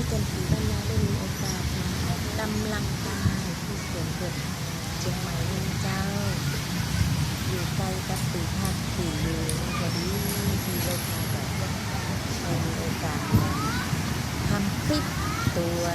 นี้เต็มสีบ้านนาได้มีโอกาสมาออกำลังกายที่สวนเกิดเชียงใหม่นี่เจ้า อยู่ใกล้กับสีภาคสีอยู่พอดีดีเลยค่ะแบบมีโอกาสทำคลิปสว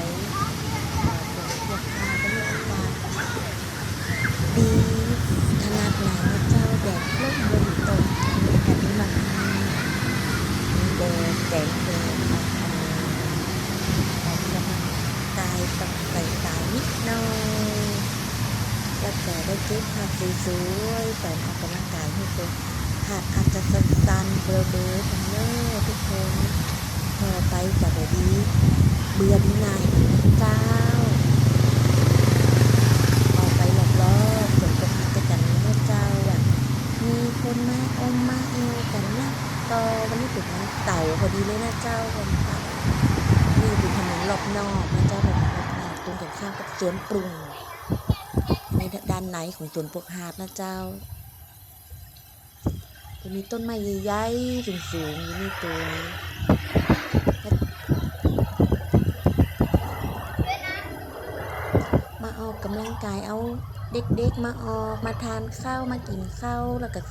ได้เก็บภาพสวยๆแต่ออกกำลังกายให้ตัวหากอาจจะสั้นๆเบลอๆกันเนอทุกคนพอไปกับแบบนี้เบื่อดีนายเจ้าออกไปรอบๆฝนตกจะกันเมื่อเจ้าอะมีคนมาอมมาเอวกันนะก็วันนี้เป็นวันเต่าพอดีเลยนะเจ้าวันเต่านี่เป็นถนนรอบนอกนะเจ้าแบบนอกตรงกันข้ามกับสวนปรุง ด้านในของสวนปกหาดนะเจ้า จะมีต้นไม้ใหญ่ๆสูงๆอยู่นี่ตัวมาออกกำลังกายเอาเด็กๆมาออกมาทานข้าวมากินข้าวแล้วก็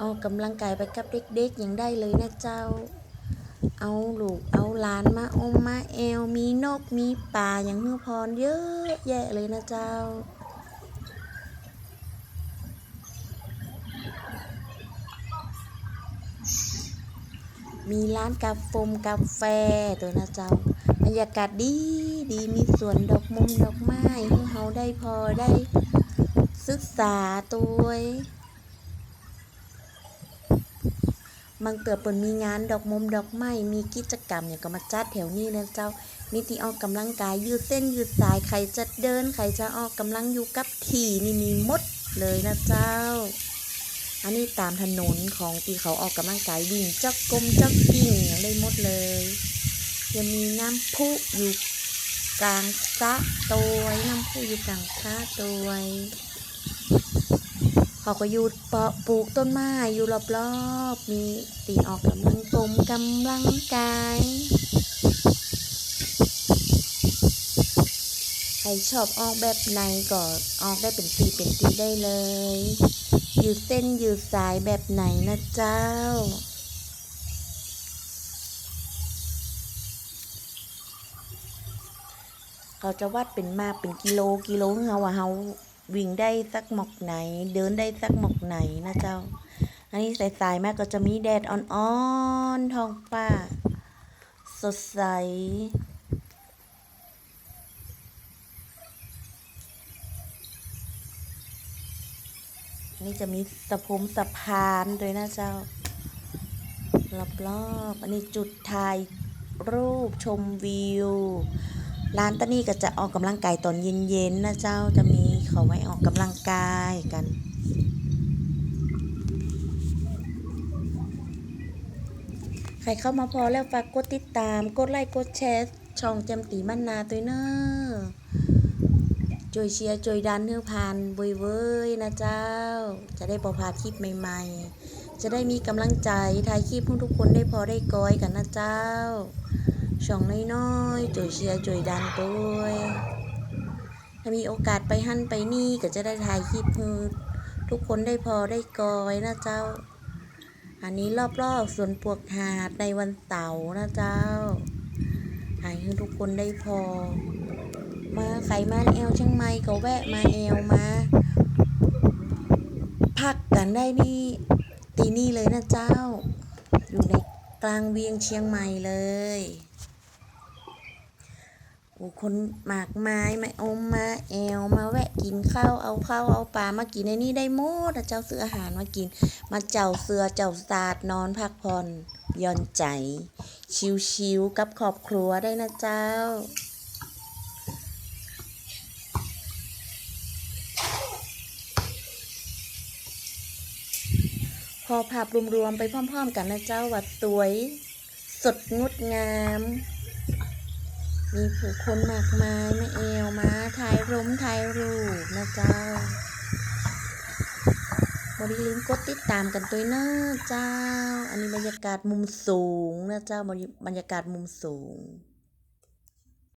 ออกกำลังกายไปกับเด็กๆยังได้เลยนะเจ้า เอาลูกเอาหลานมาอมมาแอวมีนกมีป่าอย่างฮือพรเยอะแยะเลยนะเจ้า มีร้านกาแฟมกาแฟตัวนะเจ้าบรรยากาศดีดีมีสวนดอกมุมดอกไม้ให้เฮาได้พอได้ศึกษาตัวบางเตือเปิดมีงานดอกมุมดอกไม้มีกิจกรรมอย่างก็มาจัดแถวนี้นะเจ้ามีที่ออกกำลังกายยืดเส้นยืดสายใครจะเดินใครจะออกกำลังอยู่กับที่นี่มีมดเลยนะเจ้า อันนี้ตามถนนของปีเขาออกกำลังกายวิ่งจักกลมจักกิ่งอย่างได้หมดเลย ยังมีน้ำพุอยู่กลางสะตัว น้ำพุอยู่กลางสะตัวเขาก็อยู่เปะปลูกต้นไม้อยู่รอบๆ มีตีออกกำลังกลมกำลังกายใครชอบออกแบบไหนก็ออกได้เป็นตีเป็นตีได้เลย ยืดเส้นยืดสายแบบไหนนะเจ้า เขาจะวัดเป็นมาเป็นกิโลกิโลเฮาว่าเฮาวิ่งได้สักหมอกไหน เดินได้สักหมอกไหนนะเจ้า อันนี้สายๆมากก็จะมีแดดอ่อนๆท้องฟ้า สดใส นี่จะมีสะพมสะพานด้วยนะเจ้ารอบๆอันนี้จุดถ่ายรูปชมวิว ร้านตานี่ก็จะออกกำลังกายตอนเย็นๆนะเจ้าจะมีเขาไว้ออกกำลังกายกันใครเข้ามาพอแล้วฝากกดติดตาม กดไลค์ กดแชร์ ช่องแจมตีมันนาตัวเนอะ จยเชียร์จอยดันเนื้อพานบุยเว้ยนะเจ้า จะได้ประพาคลิปใหม่ ๆ จะได้มีกำลังใจถ่ายคลิปให้ทุกคนได้พอได้ก้อยกันนะเจ้า ช่องน้อยๆจอยเชียร์จอยดันด้วยถ้ามีโอกาสไปหั่นไปนี่ก็จะได้ถ่ายคลิปให้ทุกคนได้พอได้ก้อยนะเจ้า อันนี้รอบๆสวนปวกหาดในวันเสาร์นะเจ้าถ่ายให้ทุกคนได้พอ มาใครมาแอวเชียงใหม่ก็แวะมาแอวมา พักกันได้นี่ตีนี่เลยนะเจ้า อยู่ในกลางเวียงเชียงใหม่เลยโอ้คนหมากไม้มาอมมาแอวมาแวะกินข้าวเอาข้าวเอาปลามากินในนี่ได้หมดนะเจ้าซื้ออาหารมากิน มาเจ้าเสือเจ้าสาดนอนพักผ่อนย่อนใจ ชิวๆกับครอบครัวได้นะเจ้า พอภาพรวมๆไปพร้อม ๆ กันนะเจ้าวัดสวย สดงดงาม มีผู้คนมากมายมาเอวมาถ่ายร่มถ่ายรูปนะเจ้าบริลืมกดติดตามกันตัวเนอะเจ้า อันนี้บรรยากาศมุมสูงนะเจ้าบรรยากาศมุมสูง